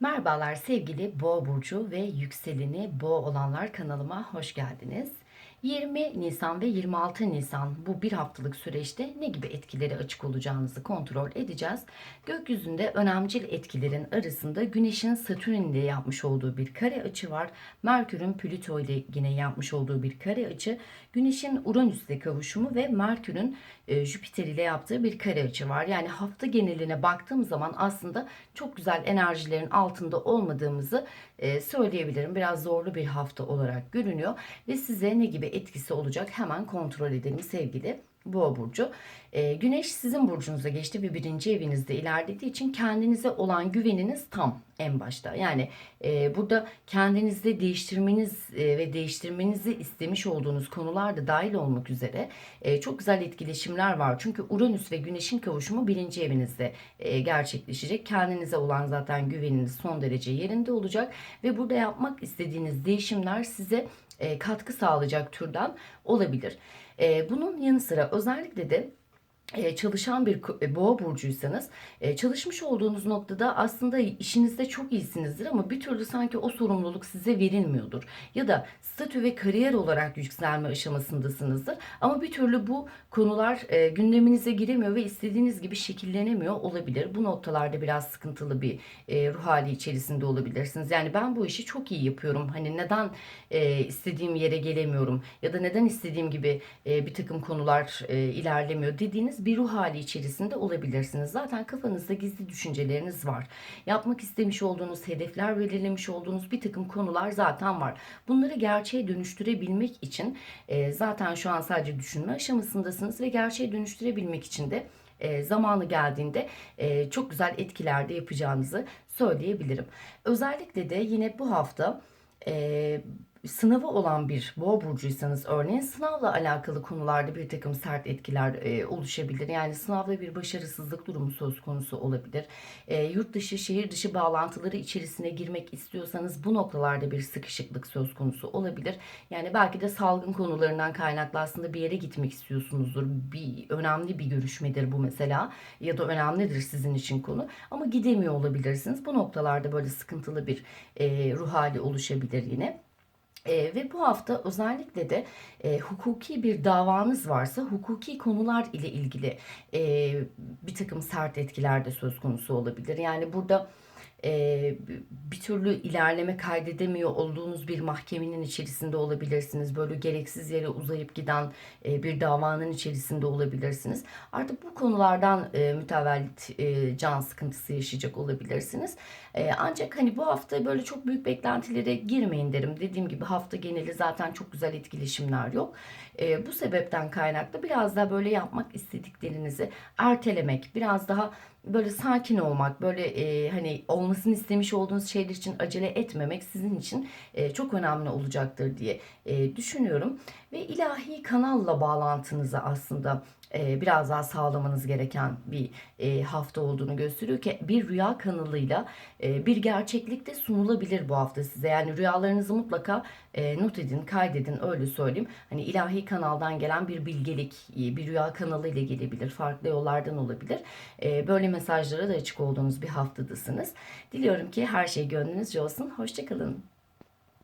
Merhabalar sevgili Boğa burcu ve yükseleni Boğa olanlar kanalıma hoş geldiniz. 20 Nisan ve 26 Nisan bu bir haftalık süreçte ne gibi etkileri açık olacağınızı kontrol edeceğiz. Gökyüzünde önemcil etkilerin arasında Güneş'in Satürn ile yapmış olduğu bir kare açı var. Merkür'ün Plüto ile yine yapmış olduğu bir kare açı. Güneş'in Uranüs'le kavuşumu ve Merkür'ün e, Jüpiter ile yaptığı bir kare açı var. Yani hafta geneline baktığım zaman aslında çok güzel enerjilerin altında olmadığımızı e, söyleyebilirim. Biraz zorlu bir hafta olarak görünüyor ve size ne gibi etkisi olacak hemen kontrol edelim sevgili Boğa burcu. E, güneş sizin burcunuza geçti ve birinci evinizde ilerlediği için kendinize olan güveniniz tam en başta. Yani e, burada kendinizde değiştirmeniz e, ve değiştirmenizi istemiş olduğunuz konular da dahil olmak üzere e, çok güzel etkileşimler var. Çünkü Uranüs ve Güneş'in kavuşumu birinci evinizde e, gerçekleşecek. Kendinize olan zaten güveniniz son derece yerinde olacak ve burada yapmak istediğiniz değişimler size katkı sağlayacak türden olabilir. E, bunun yanı sıra özellikle de e, çalışan bir e, boğa burcuysanız e, çalışmış olduğunuz noktada aslında işinizde çok iyisinizdir ama bir türlü sanki o sorumluluk size verilmiyordur. Ya da statü ve kariyer olarak yükselme aşamasındasınızdır ama bir türlü bu konular e, gündeminize giremiyor ve istediğiniz gibi şekillenemiyor olabilir. Bu noktalarda biraz sıkıntılı bir ruh hali içerisinde olabilirsiniz. Yani ben bu işi çok iyi yapıyorum. Hani neden istediğim yere gelemiyorum ya da neden istediğim gibi bir takım konular ilerlemiyor dediğiniz bir ruh hali içerisinde olabilirsiniz. Zaten kafanızda gizli düşünceleriniz var. Yapmak istemiş olduğunuz, hedefler belirlemiş olduğunuz bir takım konular zaten var. Bunları gerçeğe dönüştürebilmek için e, zaten şu an sadece düşünme aşamasındasınız ve gerçeğe dönüştürebilmek için de e, zamanı geldiğinde e, çok güzel etkiler de yapacağınızı söyleyebilirim. Özellikle de yine bu hafta e, sınavı olan bir boğa burcuysanız örneğin sınavla alakalı konularda bir takım sert etkiler e, oluşabilir. Yani sınavda bir başarısızlık durumu söz konusu olabilir. E, yurt dışı, şehir dışı bağlantıları içerisine girmek istiyorsanız bu noktalarda bir sıkışıklık söz konusu olabilir. Yani belki de salgın konularından kaynaklı aslında bir yere gitmek istiyorsunuzdur. Bir önemli bir görüşmedir bu mesela ya da önemlidir sizin için konu ama gidemiyor olabilirsiniz. Bu noktalarda böyle sıkıntılı bir e, ruh hali oluşabilir yine. E, ve bu hafta özellikle de e, hukuki bir davanız varsa hukuki konular ile ilgili e, bir takım sert etkiler de söz konusu olabilir. Yani burada e, bir türlü ilerleme kaydedemiyor olduğunuz bir mahkemenin içerisinde olabilirsiniz. Böyle gereksiz yere uzayıp giden e, bir davanın içerisinde olabilirsiniz. Artık bu konulardan e, mütevellit e, can sıkıntısı yaşayacak olabilirsiniz. E, ancak hani bu hafta böyle çok büyük beklentilere girmeyin derim. Dediğim gibi hafta geneli zaten çok güzel etkileşimler yok. E, bu sebepten kaynaklı biraz daha böyle yapmak istediklerinizi ertelemek, biraz daha böyle sakin olmak, böyle e, hani olmasını istemiş olduğunuz şeyler için acele etmemek sizin için e, çok önemli olacaktır diye e, düşünüyorum. Ve ilahi kanalla bağlantınızı aslında e, biraz daha sağlamanız gereken bir e, hafta olduğunu gösteriyor ki bir rüya kanalıyla e, bir gerçeklik de sunulabilir bu hafta size. Yani rüyalarınızı mutlaka e, not edin, kaydedin öyle söyleyeyim. Hani ilahi kanaldan gelen bir bilgelik, e, bir rüya kanalı ile gelebilir, farklı yollardan olabilir. E, böyle mesajlara da açık olduğunuz bir haftadasınız. Diliyorum ki her şey gönlünüzce olsun. Hoşçakalın.